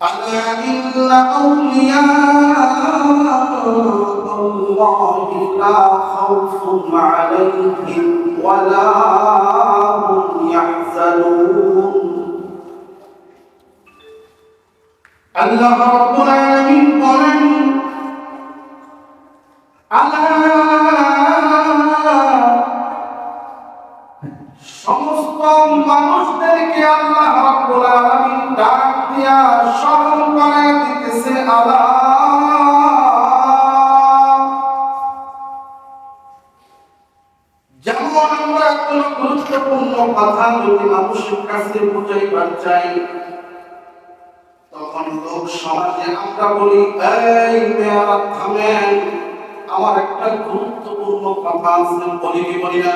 ألا إن أولياء الله لا خوف عليهم ولا هم يحزنون আল্লাহ রাব্বুল আলামিন বলেন আল্লাহ মানুষের কাছে বুঝাইবার চাই তখন লোক সমাজে আমরা বলি এই মেয়েরা থামেন। আমার একটা গুরুত্বপূর্ণ কথা আছে বলি কি বলি না?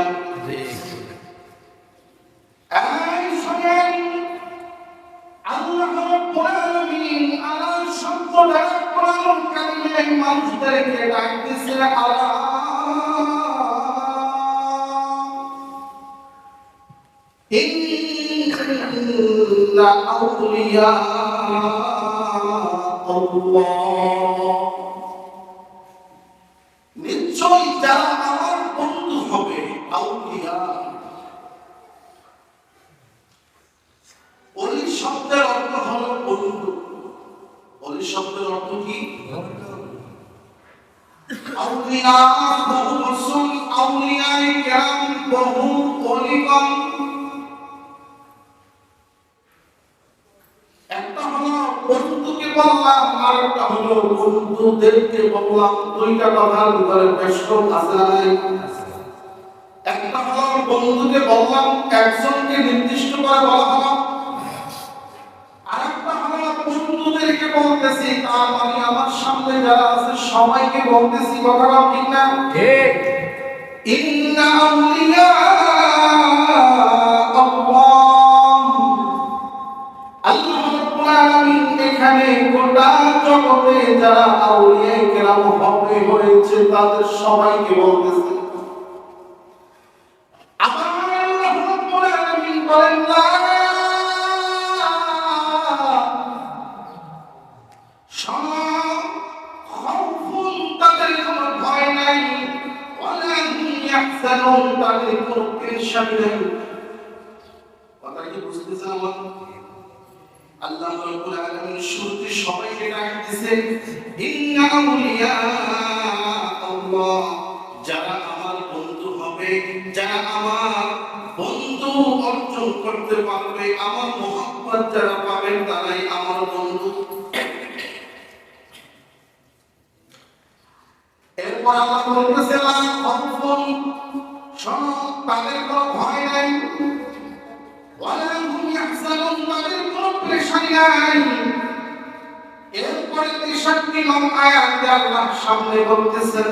এই শোনেন আল্লাহ রাব্বুল আলামিন আলা শব্দ দ্বারা কোরআন কারিমে মানুষদেরকে ডাকতেছে আলা إن أولياء الله নিশ্চয় যারা আমার বন্ধু হবে আউলিয়া অলি শব্দের অর্থ হলো বন্ধু অলি শব্দের অর্থ কি আউলিয়া বহু রসুল আউলিয়ায়ে কেরাম বহু অলিগণ বললাম আর একটা হলো বন্ধুদেরকে বললাম দুইটা কথার ভিতরে কম আছে না নাই? একটা হলো বন্ধুকে বললাম একজনকে নির্দিষ্ট করে বলা হলো। আরেকটা হলো বন্ধুদেরকে বলতেছি তার মানে আমার সামনে যারা আছে সবাইকে বলতেছি কথাটা ঠিক না? ঠিক। ইন্না আউলিয়া আল্লাহ। আল্লাহ রাব্বুল আলামিন এখানে গোটা জগতে যারা আউলিয়া কেরাম হবে হয়েছে তাদের সবাইকে বলতেছে। আবার আল্লাহ রাব্বুল আলামিন বলেন নাই। এরপরে তেষট্টি নং আয়াতে আল্লাহ সামনে বলতেছেন,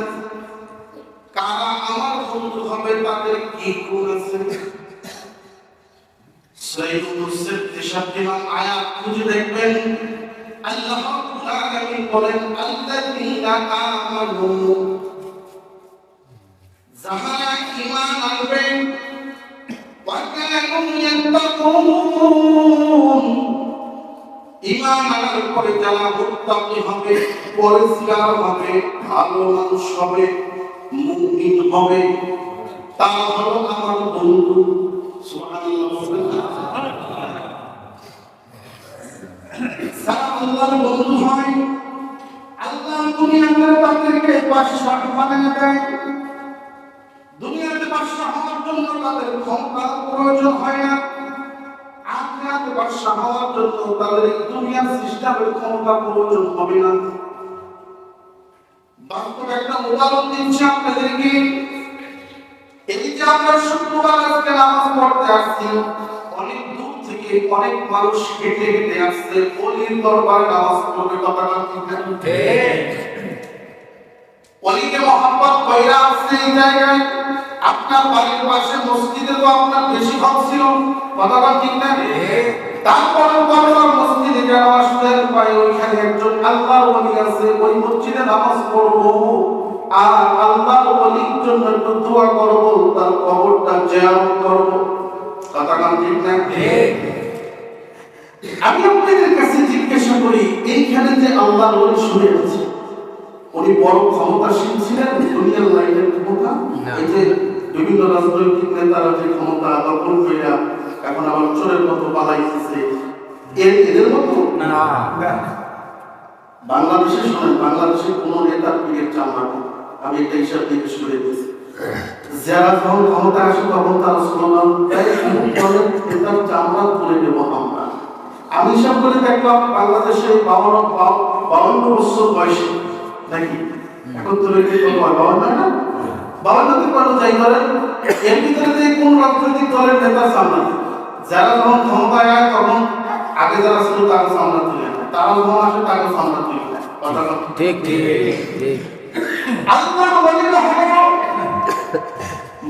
কারা আমার বন্ধু হবে তাদের কি করেছে সেই অনুচ্ছেদ তেষট্টি নং আয়াত খুঁজে দেখবেন, আল্লাহ রাব্বুল আলামিন বলেন, আল্লাযীনা আমানু যাহারা ঈমান আনবে, ওয়া কানু ইয়াত্তাকুন ইমান আনার পরে যারা মুত্তাকি হবে, পরিষ্কার হবে, ভালো মানুষ হবে, মুমিন হবে হলো আমার বন্ধু। আল্লাহর বন্ধু হয়, আল্লাহ দুনিয়াতে তাদেরকে বাদশাহ বানিয়ে দেয়। দুনিয়াতে বাদশাহ হওয়ার জন্য তাদের ক্ষমতার প্রয়োজন হয় না। বাদশাহ হওয়ার জন্য তাদের এই দুনিয়ার সিস্টেমের ক্ষমতা প্রয়োজন হবে না বাস্তব একটা উদাহরণ দিচ্ছি আপনাদেরকে। এই যে আমরা শুক্রবার আজকে নামাজ পড়তে আসছি অনেক দূর থেকে অনেক মানুষ হেঁটে হেঁটে আসছে অলির দরবারে নামাজ পড়বে কথা ঠিক। অলিকে মহাব্বত কইরা আসছে এই জায়গায়। আপনার বাড়ির পাশে মসজিদে তো আপনার বেশি হক ছিল কথাটা ঠিক না? তারপরে বারবার মসজিদে কেন আসলেন ভাই ওইখানে একজন আল্লাহর ওলি আছে ওই মসজিদে নামাজ পড়ব। আর আল্লাহর ওলির জন্য একটু দোয়া করব তার কবরটা জিয়ারত করব। কথাটা ঠিক না? আমি আপনাদের কাছে জিজ্ঞাসা করি এইখানে যে আল্লাহ রোল শুনে আছে উনি বড় ক্ষমতাশীল ছিলেন দুনিয়ার লাইনের ক্ষমতা? এই যে বিভিন্ন রাজনৈতিক নেতারা যে ক্ষমতা দখল কইরা এখন আবার চোরের মতো পালাইতেছে। এর এদের মতো? না বাংলাদেশে শোনেন বাংলাদেশে কোন নেতার পীরের চামড়া আমি একটা হিসাব জিজ্ঞেস করে দিচ্ছি যারা যখন ক্ষমতা আসে তখন তারা স্লোগান নেতার চামড়া তুলে নেব আমরা। আমি হিসাব করে দেখলাম বাংলাদেশে বাউন্ন বাউন্ন বছর বয়সে নাকি? এখন তো রেখে বাউন্ন না? বাউন্নতে পারো যাই করেন এর ভিতরে যে কোন রাজনৈতিক দলের যারা যখন ক্ষমতায় আয় তখন আগে যারা ছিল তাকে চামড়া তুলে তারা যখন আসে তাকে চামড়া তুলে ঠিক ঠিক আল্লাহ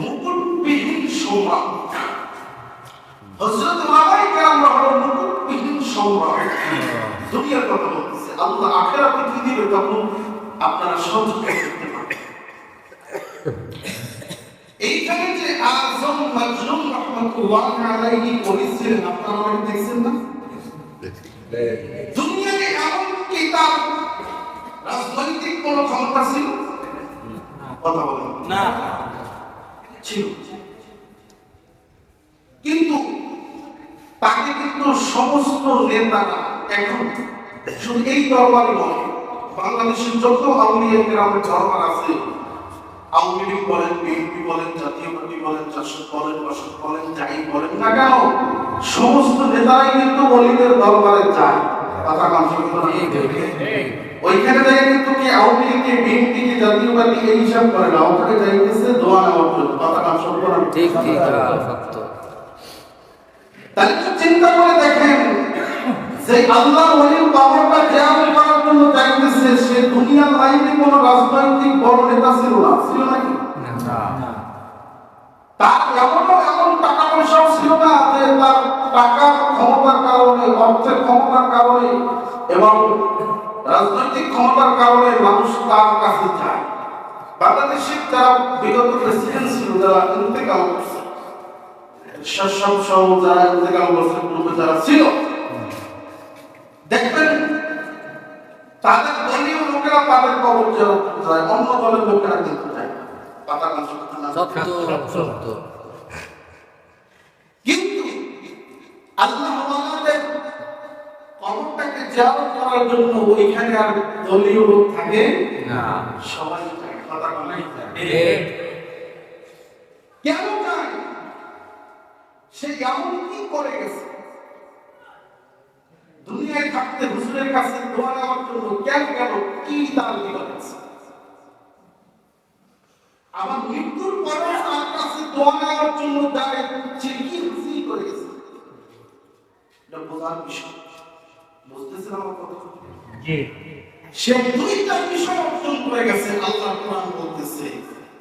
মুকুটবিহীন হযরত হলো মুকুটবিহীন সম্রাট। দুনিয়ার কথা বলতেছে। আল্লাহ আখিরাতে কি দিবে তখন আপনারা সহ্য করতে এইখানে যে আজম মাজলুম রহমাতুল্লাহ আলাইহি বলেছিলেন আপনারা অনেক দেখছেন না? দুনিয়াতে এমন কি তার রাজনৈতিক কোন ক্ষমতা ছিল? কথা বলেন। না। ছিল। কিন্তু তাকে কিন্তু সমস্ত নেতারা এখন শুধু এই দরবারে নয় বাংলাদেশের যত আউলিয়া গ্রামের দরবার আছে আওয়ামী লীগ বলেন বিএনপি বলেন জাতীয় পার্টি বলেন জাসদ বলেন বলেন যাই বলেন না কেন সমস্ত নেতারাই কিন্তু অলিদের দরবারে যায়। কথা ওইখানে যাই কিন্তু কি আওয়ামী লীগকে বিএনপি কে জাতীয় পার্টি এই হিসাব করে না। ওখানে যাইতেছে দোয়া নেওয়ার জন্য। কথা কাম ঠিক ঠিক তাহলে চিন্তা করে দেখেন যে আল্লাহ ওলির পাওয়ারটা করার জন্য চাইতেছে সে দুনিয়ার লাইনে কোনো রাজনৈতিক বড় নেতা ছিল না। ছিল নাকি? তার এমন টাকা পয়সাও ছিল না যে তার টাকার ক্ষমতার কারণে অর্থের ক্ষমতার কারণে এবং রাজনৈতিক ক্ষমতার কারণে মানুষ তার কাছে যায়। বাংলাদেশের যারা বিগত প্রেসিডেন্ট ছিল যারা ইন্তেকাল করছে শাসক সহ যারা ইন্তেকাল করছে পূর্বে যারা ছিল দেখবেন তাদের দলীয় লোকেরা তাদের কবর জেরত যায় অন্য দলের লোকেরা কিন্তু যায়। কিন্তু আল্লাহ কবরটাকে জিয়ারত করার জন্য ওইখানে আর দলীয় লোক থাকে না। সবাই কথা কেন যায় সে এমন কি করে গেছে? দুনিয়ায় থাকতে হুজুরের কাছে দোয়া নেওয়ার জন্য কেন কেন কি তার বিপদ আছে আবার মৃত্যুর পরে তার কাছে দোয়া নেওয়ার জন্য যায় সে কি হাসিল করে গেছে এটা বোঝার বিষয় বুঝতেছেন আমার কথা সে দুইটা বিষয় অর্জন করে গেছে আল্লাহ কোরআন বলতেছে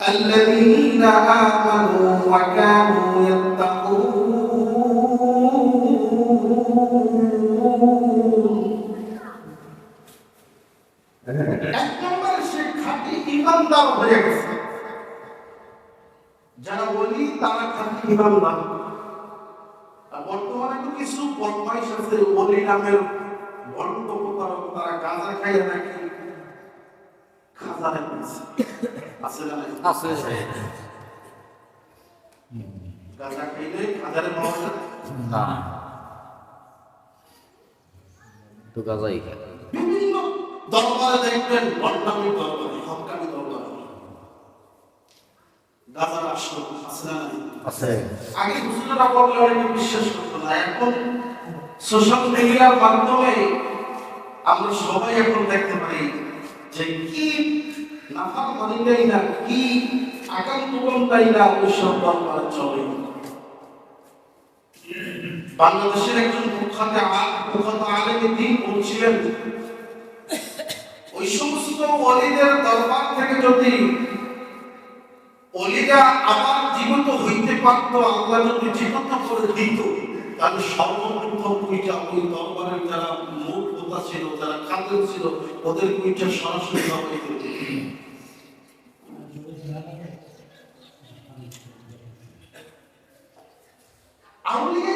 الذين آمنوا وكانوا يتقون ইমানদার হয়ে গেছে। যারা বলি তারা খাঁটি ইমানদার বর্তমানে তো কিছু বদমাইশ আছে বলি নামের প্রতারক তারা গাঁজা খাইয়ে নাকি খাজা আছে না আছে। গাঁজা খাইলে খাজারে পাওয়া যায় না। তো গাজাই খায়। বিভিন্ন দরবারে দেখবেন বদনামি দরবারে হকামি দরবারে। গাজার আসলো আছে না আছে। আগে হুজুরেরা বললে অনেকে বিশ্বাস করতো না। এখন সোশ্যাল মিডিয়ার মাধ্যমে আমরা সবাই এখন দেখতে পাই যে কি মানিটাই না কি না দরবার চলে। বাংলাদেশের একজন কুখ্যাত আলেমে দিন বলছিলেন ওই সমস্ত অলিদের দরবার থেকে যদি অলিরা আবার জীবিত হইতে পারতো, আল্লাহ যদি জীবিত করে দিত, তাহলে সর্বপ্রথম ওইটা ওই দরবারের যারা মূল হোতা ছিল, যারা খাদ্য ছিল, ওদের ওইটা সরাসরি দিত আউলিয়া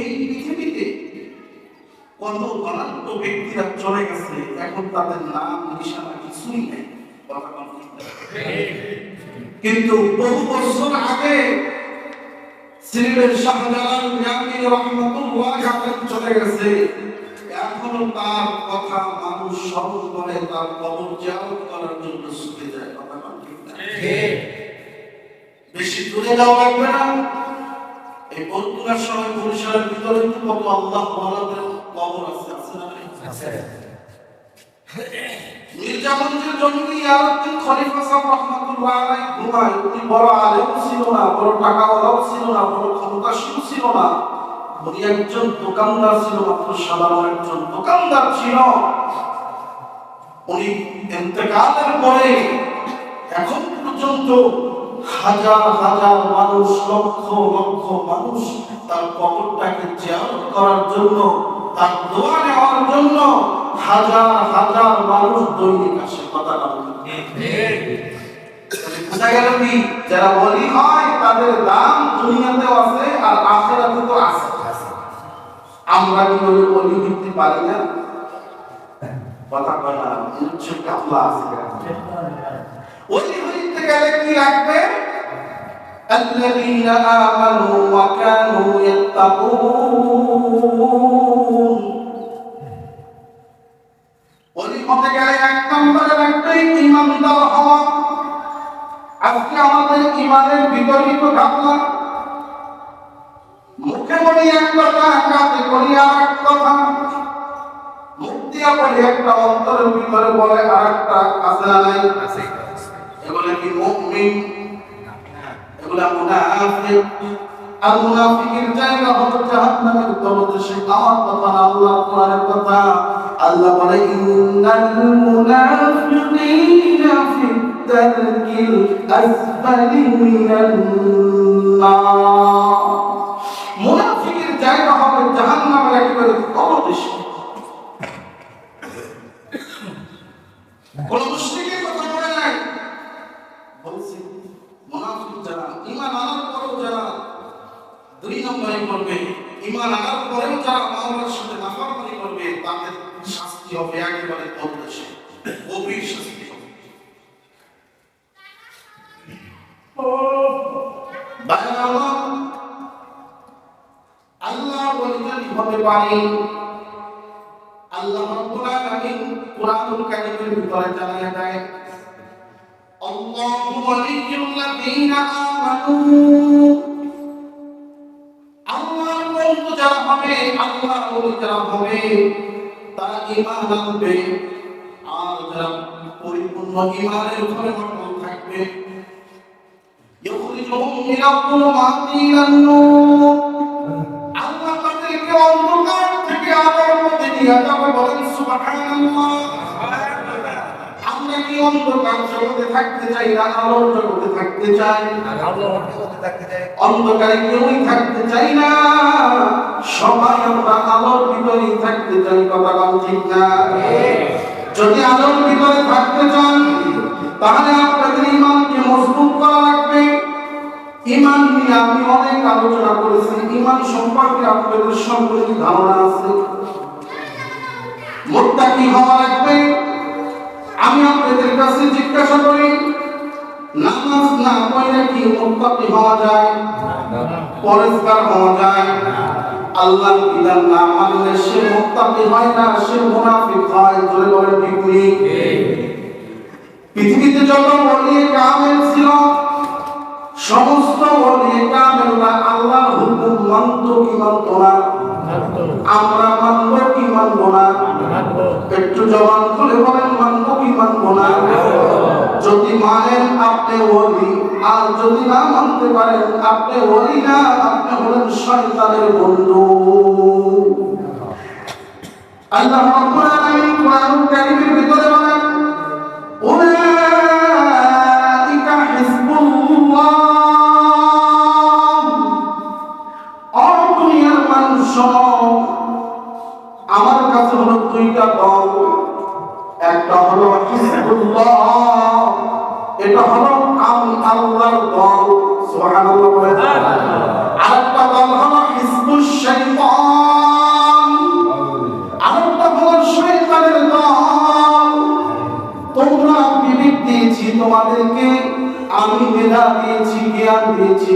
এই পৃথিবীতে কত অনন্ত ব্যক্তিরা চলে গেছে, এখন তাদের নাম, নিশানা কিছুই নেই। কিন্তু বহু বছর আগে বেশি দূরে যাওয়া লাগবে না। এই বর্তমান সময় বরিশালের ভিতরে কত আল্লাহ কবর আছে আছে না নাই? মির্জা জঙ্গি ইয়ারউদ্দিন খলিফা সাহেব রহমাতুল্লাহ আলাইহি ঘুমায়। উনি বড় আলেম ছিল না বড় টাকাওয়ালাও ছিল না বড় ক্ষমতাশীল ছিল না। উনি একজন দোকানদার ছিল মাত্র সাধারণ একজন দোকানদার ছিল। উনি ইন্তেকালের পরে এখন পর্যন্ত হাজার হাজার মানুষ লক্ষ লক্ষ মানুষ তার কবরটাকে জিয়ারত করার জন্য তার দোয়া নেওয়ার জন্য হাজার হাজার মানুষ দৈনিক আসে কথা না বলি। তাহলে বোঝা গেল কি যারা বলি হয় তাদের দাম দুনিয়াতেও আছে আর আখেরাতে তো আছে আমরা কি বলে বলি দিতে পারি না কথা কয় না উচ্চ কাপলা আছে ওলি হইতে গেলে কি লাগবে الذين آمنوا وكانوا يتقون হতে গেলে এক নম্বরে লাগবে ইমানদার হওয়া। আজকে আমাদের ইমানের বিপরীত ভাবনা মুখে বলি এক কথা কাজে করি আর এক কথা। মুখ দিয়া বলি একটা, অন্তরের ভিতরে বলে আর একটা আছে নাই? এগুলো কি মুমিন? এগুলা মুনাফিক? আর মুনাফিকের জায়গা হলো জাহান্নামের তলদেশে আমার কথা না আল্লাহ কোরআনের কথা আল্লাহ বলে ইন্নাল মুনাফিকিনা ফি দারকিল আসফালি মিনান নার মুনাফিকের জায়গা হবে জাহান্নামের একেবারে তলদেশে কোন মুশরিকের কথা বলে নাই বলছি মুনাফিক যারা ঈমান আনার পরেও যারা নম্বরে করবে, ঈমান আনার পরেও যারা মাওলার সাথে নাফরমানি করবে, তাদের শাস্তি হবে একেবারে তলদেশে গভীর শাস্তি হবে। আল্লাহ বলিদানি হতে পারে। আল্লাহ রাব্বুল আলামিন কুরআনুল ভিতরে জানিয়ে দেয় আমানু। যারা হবে আল্লাহ বন্ধু যারা হবে, তারা ইমান আনবে। আর যারা পরিপূর্ণ ইমানের উপরে অটল থাকবে আল্লাহ অন্ধকার থেকে আলোর মধ্যে নিয়ে যাবে বলেন সুবহানাল্লাহ। যদি আলোর ভিতরে থাকতে চান, তাহলে আপনাদের ইমানকে মজবুত করা লাগবে। ইমান নিয়ে আমি অনেক আলোচনা করেছি। ইমান সম্পর্কে আপনাদের সম্পর্কে ধারণা আছে। মোত্তাকি হওয়া লাগবে। আমি আপনাদের কাছে জিজ্ঞাসা করি নামাজ না পড়লে কি মোত্তাকি হওয়া যায়? পরিষ্কার হওয়া যায়? আল্লাহর বিধান না মানলে সে মোত্তাকি হয় না সে মুনাফিক হয়। জোরে বলে ঠিক নেই পৃথিবীতে যত ওলি কামেল ছিল সমস্ত ওলি কামেলরা আল্লাহর হুকুম মানত কি মানত না। আমরা মানব কি মানব না? একটু জবান খুলে বলেন, মানবো কি মানবো না? যদি মানেন আপনি ওলি, আর যদি না মানতে পারেন আপনি ওলি না, আপনি হলেন শয়তানের বন্ধু। আল্লাহ রাব্বুল আলামিন কোরআন কারীমের ভিতরে জ্ঞান দিয়েছি।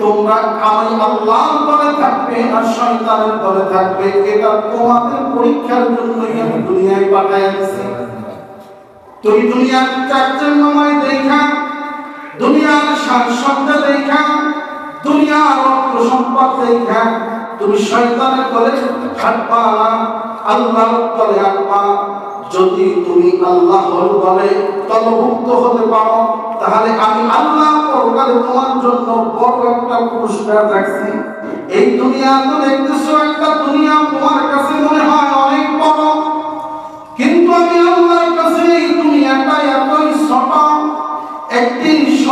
তোমরা আমি আল্লাহর দলে থাকবে আর শয়তানের দলে থাকবে। এটা তোমাদের পরীক্ষার জন্যই আমি দুনিয়ায় পাঠাইয়া দিছি তুমি দুনিয়ার চাকচিন্যময় দেখা, দুনিয়ার সাজসজ্জা দেখা, দুনিয়ার অর্থ সম্পদ দেখা। তুমি শয়তানের দলে থাকবা না আল্লাহর দলে থাকবা যদি তুমি আল্লাহ হল বলে তলভুক্ত হতে পারো, তাহলে আমি আল্লাহ পরকালে তোমার জন্য বড় একটা পুরস্কার রাখছি। এই দুনিয়া তো দেখতেছো একটা দুনিয়া তোমার কাছে মনে হয়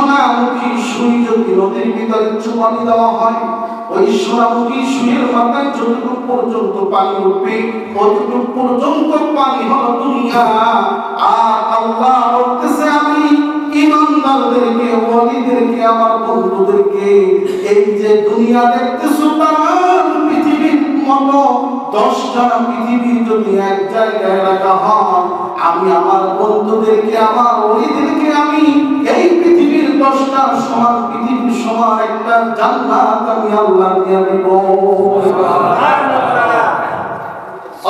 সোনামুখী সুই নদীর ভিতরে চুমানি দেওয়া হয়, ওই সোনামুখী সুইয়ের মাথায় যতটুকু পর্যন্ত পানি উঠবে ততটুকু পর্যন্ত পানি হলো দুনিয়া। আর আল্লাহ বলতেছে, আমি ইমানদারদেরকে ওয়ালিদেরকে আমার বন্ধুদেরকে, এই যে দুনিয়া দেখতেছো তার পৃথিবীর মতো, দশটা পৃথিবী যদি এক জায়গায় রাখা হয়, আমি আমার বন্ধুদেরকে, আমার ওলিদেরকে আমি দশটা সমান পৃথিবীর সমান একটা জান্নাত আমি আল্লাহ দিয়ে দিব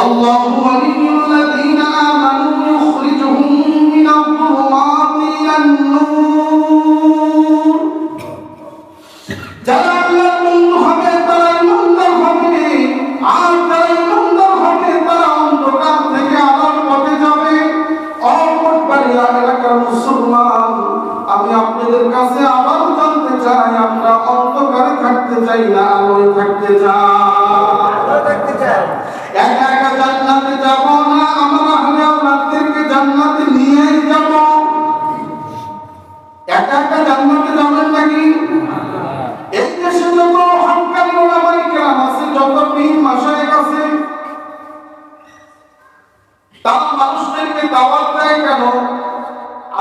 الله ولي الذين آمنوا يخرجهم من الظلمات إلى النور আমি আপনাদের কাছে আবার জানতে চাই আমরা অন্ধকারে থাকতে চাই না আলোয় থাকতে চাই।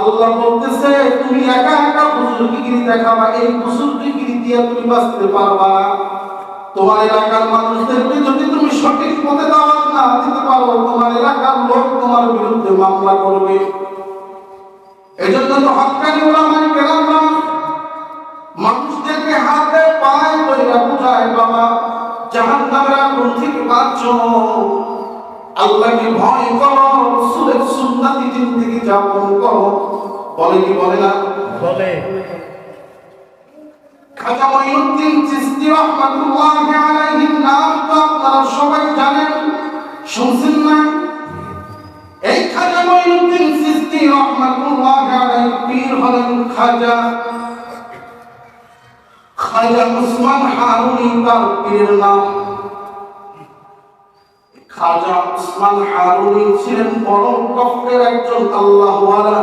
আল্লাহ বলতেছে, তুমি একা একা বুজুর্গিগিরি দেখাবা, এই বুজুর্গিগিরি দিয়ে তুমি বাঁচতে পারবা না। তোমার এলাকার মানুষদেরকে যদি তুমি সঠিক পথে দাওয়াত না দিতে পারো, তোমার এলাকার লোক তোমার বিরুদ্ধে মামলা করবে। এজন্য তো হকানি ওলামাই কেরামরা মানুষদেরকে হাতে পায়ে ধরে বুঝায় বাবা জাহান নামের আগুন থেকে বাঁচো। আল্লাহকে ভয় করো? রসুলের সুন্নাতি জিন্দেগি যাপন করো। বলে কি বলে না? বলে। খাজা মঈনুদ্দিন চিশতি রাহমাতুল্লাহি আলাইহির নাম তো আপনারা সবাই জানেন। শুনছেন না? এই খাজা মঈনুদ্দিন চিশতি রাহমাতুল্লাহি আলাইহি পীর হলেন খাজা। খাজা উসমান হারুনি তার পীরের নাম। খাজা উসমান হারুনি ছিলেন পরম কষ্টের একজন আল্লাহওয়ালা।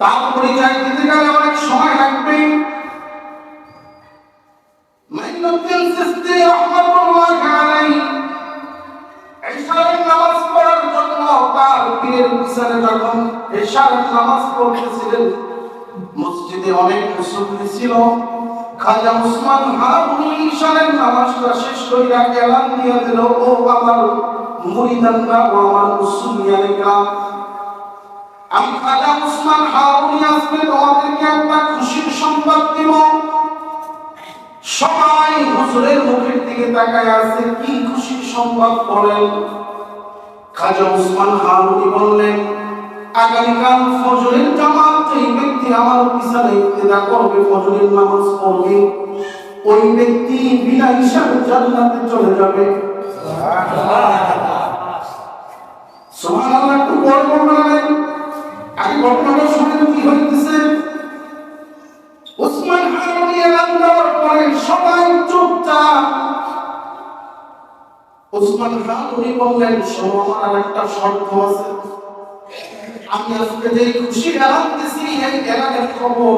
তার পরিচয় দিতে গেলে অনেক সময় লাগবে। নামাজ পড়ার জন্য নামাজ মসজিদে অনেক মুসল্লি ছিল। খাজা উসমান হারুনি ইশারের নামাজটা শেষ কইরা এলান দিয়ে দিল, ও আমার মুরিদানরা ও আমার মুসলিয়ানে আমি খাজা উসমান হারুনি আজকে তোমাদেরকে একটা খুশির সংবাদ দিব। সবাই হুজুরের মুখের দিকে তাকায় আছে, কি খুশির সংবাদ বলেন? খাজা উসমান হারুনি বললেন, আগামীকাল ফজরের জামাত যেই ব্যক্তি আমার পিছনে ইক্তেদা করবে, ফজরের নামাজ পড়বে, ওই ব্যক্তি বিনা হিসাবে জান্নাতে চলে যাবে। সুবহানাল্লাহ, একটু বড় বলবেন, আগে ঘটনাটা শুনেন কি হইতেছে? উসমান হারুনি এলান পরে সবাই চুপচাপ। উসমান হারুনি বললেন, শোনো, আমার একটা শর্ত আছে। আমি আজকে যে খুশি দিছি এই এলানের খবর,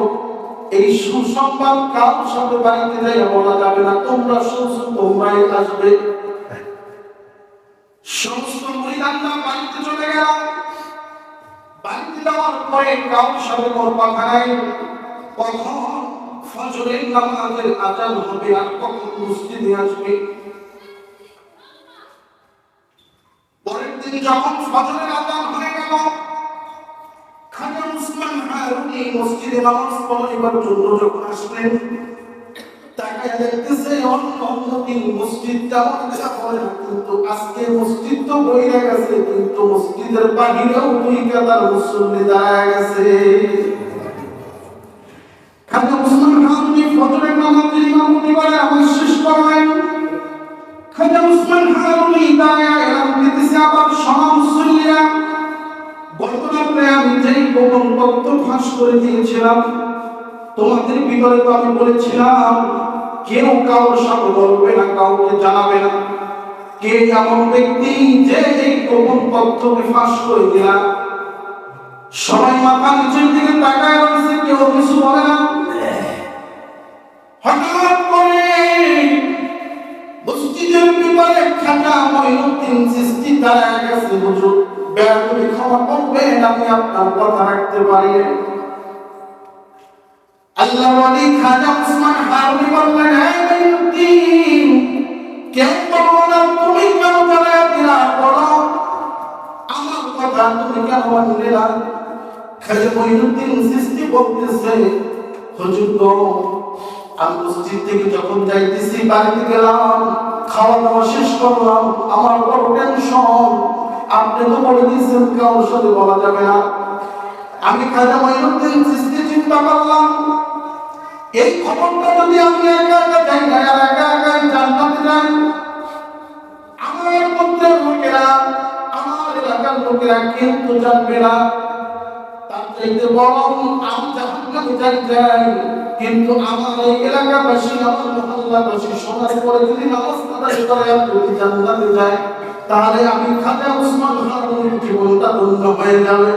এই সুসংবাদ কারোর সাথে বাড়িতে যাই বলা যাবে না। তোমরা শুনছো, তোমরাই আসবে। সমস্ত মহিলারা বাড়িতে চলে গেল। বাড়িতে যাওয়ার পরে কারোর সাথে কথা নাই? কখন ফজরের নামাজের আজান হবে আর কখন মসজিদে আসবে? পরের দিন যখন ফজরের আজান হয়ে গেল উসমান হারুনি মসজিদে নামাজ পড়াইবার জন্য যখন আসলেন খাজা উসমান হারুনি আবার গতরাত্রে আমি যেই গোপন তত্ত্ব ফাঁস করে দিয়েছিলাম, তোমাদের ভিতরে তো আমি বলেছিলাম, কেউ কারোর সাথে বলবে না, কাউকে জানাবে না। কে এমন ব্যক্তি যে এই গোপন তথ্যকে ফাঁস করে দিলাম সবাই মাথা নিচের দিকে তাকায় রয়েছে, কেউ কিছু বলে না। আমি আপনার কথা রাখতে পারি আল্লাহ খাজা উসমান বললেন কেউ বলব না তুমি কেন দিলা? বলো। আমার কথা তুমি কেন না? খাজা সৃষ্টি গো, আমি মসজিদ থেকে যখন যাইতেছি, বাড়িতে গেলাম, খাওয়া দাওয়া শেষ করলাম, আমার বড় টেনশন আপনি তো বলে দিয়েছেন সাথে বলা যাবে না। আমি খাজা মঈনুদ্দিন সৃষ্টি চিন্তা করলাম। এই খবরটা যদি আমি একা একা যাই না আর একা একা জানতে যাই, আমার মধ্যে লোকেরা, আমার এলাকার লোকেরা কিন্তু জানবে না। তার চাইতে বরং আমি জাহান্নামে যাই যাই। কিন্তু আমার এই এলাকাবাসী, আমার মহল্লাবাসী শোনার পরে যদি নামাজ করে যদি জান্নাতে যায় তাহলে আমি খাজা উসমান হারুনের জীবনটা ধন্য হয়ে যাবে।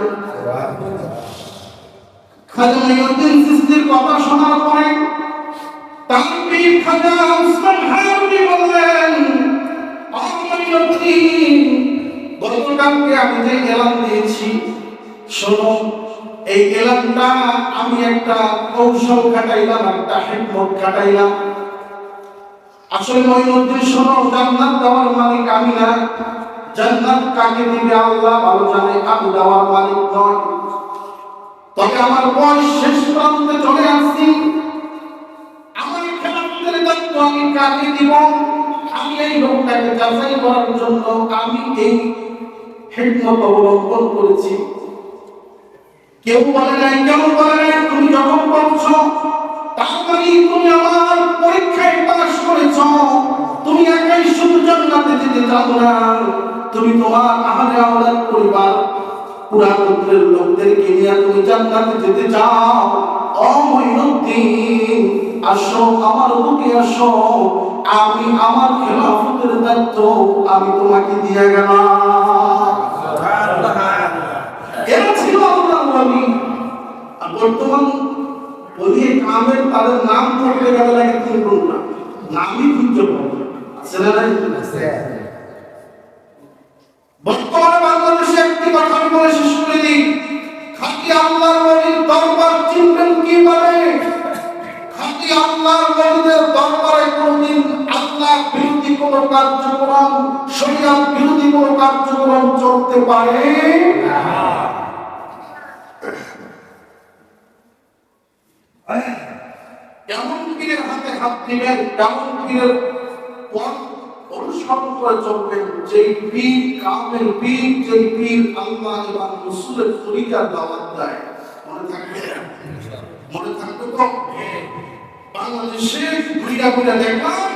খাজা মঈনুদ্দিন চিশতির কথা শোনার পরে তার পীর খাজা উসমান হারুনি বললেন, "আহ গতকালকে আমি যে এলান দিয়েছি, শোনো, এই এলানটা আমি একটা কৌশল খাটাইলাম, একটা হিকমত খাটাইলাম। আসলে মঈনুদ্দিন শোনো, জান্নাত দেওয়ার মালিক আমি না। জান্নাত কাকে দিবে আল্লাহ ভালো জানে, আমি দেওয়ার মালিক নয় তবে আমার বয়স শেষ প্রান্তে চলে আসছি। আমার খেলাফতের দায়িত্ব আমি কাকে দিব? আমি এই লোকটাকে যাচাই করার জন্য আমি এই হিকমত অবলম্বন করেছি। কেউ বলে নাই, কেউ বলে নাই, তুমি যখন বলছো মানে তুমি আমার পরীক্ষায় পাশ করেছ? তুমি একাই শুধু জান্নাতে যেতে চাও না। তুমি তোমার আহলে আওলাদ পরিবার পুরা গোত্রের লোকদেরকে নিয়ে তুমি জান্নাতে যেতে চাও। ও মঈনুদ্দিন আসো আমার বুকে আসো। আমি আমার খেলাফতের দায়িত্ব আমি তোমাকে দিয়ে গেলাম। এরা ছিল আল্লাহর বর্তমান ওলি কামের তাদের নাম করতে গেলে লাগে তিন ঘণ্টা নামই খুঁজতে আছে না বর্তমানে বাংলাদেশে একটি কথা আমি বলে শেষ করে দিই খাঁটি আল্লাহর ওলির দরবার চিনবেন কীভাবে? খাঁটি আল্লাহর ওলিদের দরবারে কোনদিন আল্লাহ বিরোধী কোন কার্যক্রম শরিয়াত বিরোধী কোন কার্যক্রম চলতে পারে? কেমন পীরের হাতে হাত দিবেন কেমন পীরের পথ অনুসরণ করে চলবেন যে পীর কামের পীর যে পীর আল্লাহ এবং রসুলের তরিকার দাওয়াত দেয়। মনে থাকবে? মনে থাকবে তো? বাংলাদেশে ঘুরিয়া ঘুরিয়া দেখলাম।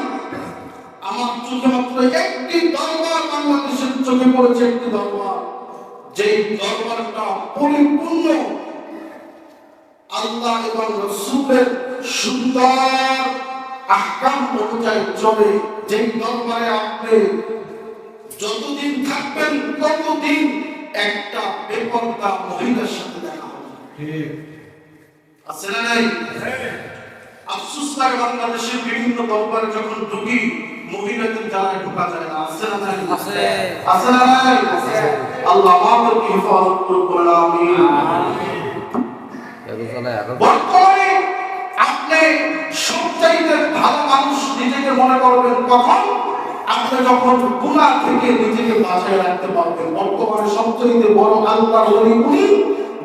আমার চোখে মাত্র একটি দরবার বাংলাদেশের চোখে পড়েছে, একটি দরবার। যে দরবারটা পরিপূর্ণ আল্লাহ এবং রসুলের সুন্দর আহকাম অনুযায়ী চলে। যে দরবারে আপনি যতদিন থাকবেন ততদিন একটা বেপরদা মহিলার সাথে দেখা হবে। আছে না নাই? আফসোস লাগে বাংলাদেশের বিভিন্ন দরবারে যখন ঢুকি মহিলাদের জানায় ঢোকা যায় না। আছে না নাই? আছে। আছে না নাই? আল্লাহ আমাদেরকে হেফাজত করুন আমিন। বর্তমানে ভালো মানুষ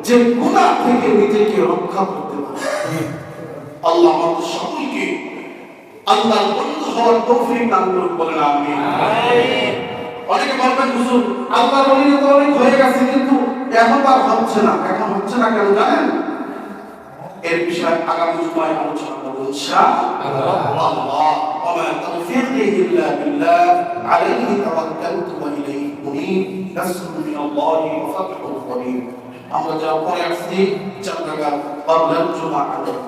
যে গুণা থেকে নিজেকে রক্ষা করতে পারবেন। আল্লাহ আমাদের সকলকে আল্লাহর হয়ে গেছে কিন্তু এখন আর হচ্ছে না। এখন হচ্ছে না কেন জানেন? এর বিষয়ে আগামী জুমায় আলোচনা করব ইনশাআল্লাহ মা তাওফীকি ইল্লা বিল্লাহ, আলাইহি তাওয়াক্কালতু ওয়া ইলাইহি উনীব। নাসরুন মিনাল্লাহি ওয়া ফাতহুন করিম আমরা যা পরে আসছি চারটাকা পাবলার জুমা আদায়